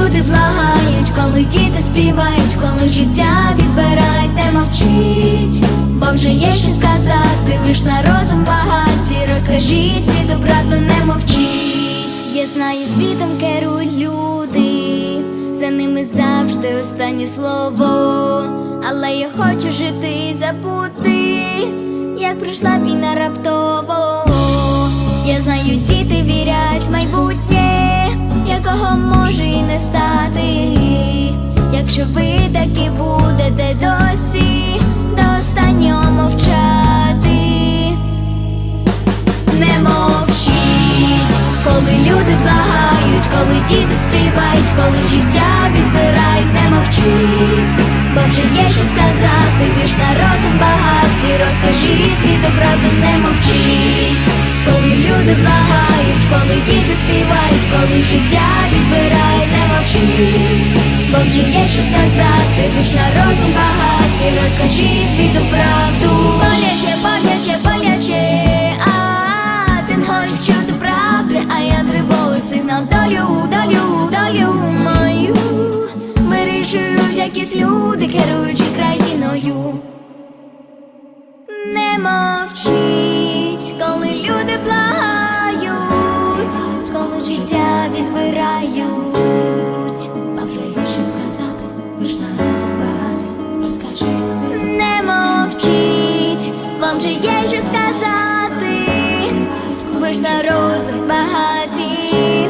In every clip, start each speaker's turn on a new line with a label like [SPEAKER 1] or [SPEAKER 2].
[SPEAKER 1] люди благають, коли діти співають, коли життя відбирають, не мовчіть, бо вже є що сказати, ви ж на розум багаті, розкажіть світу правду, не мовчіть. Я знаю, світом керують люди, за ними завжди останнє слово. Але я хочу жити і забути, як прийшла війна раптово. Я знаю, діти Якщо ви таки будете досі до останнього мовчати. Не мовчіть, коли люди благають, коли діти співають, коли життя відбирають, не мовчіть, бо вже є що сказати, ж на розум багаті, розкажіть світу правду, не мовчіть, коли люди благають, коли діти співають, коли життя відбирають, не мовчіть, вже є що сказати, ви на розум багаті, розкажіть світу правду. Боляче, боляче, боляче, а ти не хочеш чути правди, а я тривогу сигнал долю, долю, долю мою Вирішують якісь люди, керуючи країною. Не мовчіть,
[SPEAKER 2] є що сказати, ви ж на розум багаті,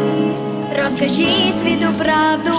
[SPEAKER 2] розкажіть світу
[SPEAKER 1] правду.